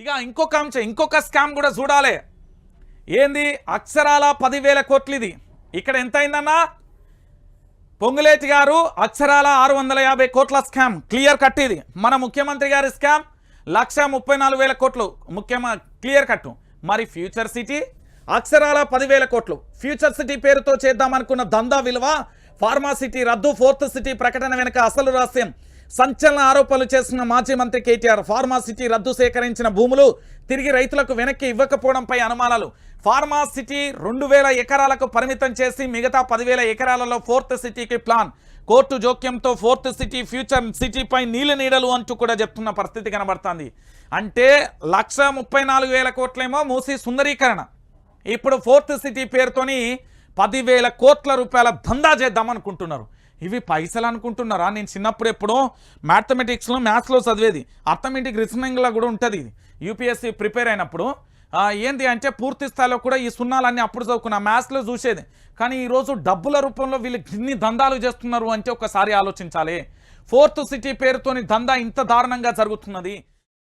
ఇక ఇంకొక అంశం ఇంకొక స్కామ్ కూడా చూడాలి. ఏంది? అక్షరాల పదివేల కోట్లు ఇది ఇక్కడ ఎంత అయిందన్నా పొంగులేటి గారు అక్షరాల ఆరు వందల యాభై కోట్ల స్కామ్. క్లియర్ కట్ ఇది మన ముఖ్యమంత్రి గారి స్కామ్ లక్ష ముప్పై నాలుగు వేల కోట్లు. ముఖ్యమ క్లియర్ కట్టు. మరి ఫ్యూచర్ సిటీ? అక్షరాల పదివేల కోట్లు. ఫ్యూచర్ సిటీ పేరుతో చేద్దామనుకున్న దందా విలువ ఫార్మా సిటీ రద్దు ఫోర్త్ సిటీ ప్రకటన వెనుక అసలు రహస్యం. సంచలన ఆరోపణలు చేస్తున్న మాజీ మంత్రి కేటీఆర్ ఫార్మా సిటీ రద్దు సేకరించిన భూములు తిరిగి రైతులకు వెనక్కి ఇవ్వకపోవడంపై అనుమానాలు. ఫార్మా సిటీ రెండు వేల ఎకరాలకు పరిమితం చేసి మిగతా పదివేల ఎకరాలలో ఫోర్త్ సిటీకి ప్లాన్. కోర్టు జోక్యంతో ఫోర్త్ సిటీ ఫ్యూచర్ సిటీపై నీళ్ళ నీడలు అంటూ కూడా చెప్తున్న పరిస్థితి కనబడుతుంది. అంటే లక్ష ముప్పై నాలుగు వేల కోట్లేమో మూసి సుందరీకరణ. ఇప్పుడు ఫోర్త్ సిటీ పేరుతోని పదివేల కోట్ల రూపాయల దందా చేద్దామనుకుంటున్నారు. ఇవి పైసలు అనుకుంటున్నారా? నేను చిన్నప్పుడు ఎప్పుడో మ్యాథమెటిక్స్లో మ్యాథ్స్లో చదివేది. అర్థమెటిక్ రీజనింగ్లో కూడా ఉంటుంది ఇది. యూపీఎస్సీ ప్రిపేర్ అయినప్పుడు ఏంది అంటే పూర్తి స్థాయిలో కూడా ఈ సున్నాలన్నీ అప్పుడు చదువుకున్నా మ్యాథ్స్లో చూసేది. కానీ ఈరోజు డబ్బుల రూపంలో వీళ్ళు ఇన్ని దందాలు చేస్తున్నారు అంటే ఒకసారి ఆలోచించాలి. ఫోర్త్ సిటీ పేరుతోని దందా ఇంత దారుణంగా జరుగుతున్నది.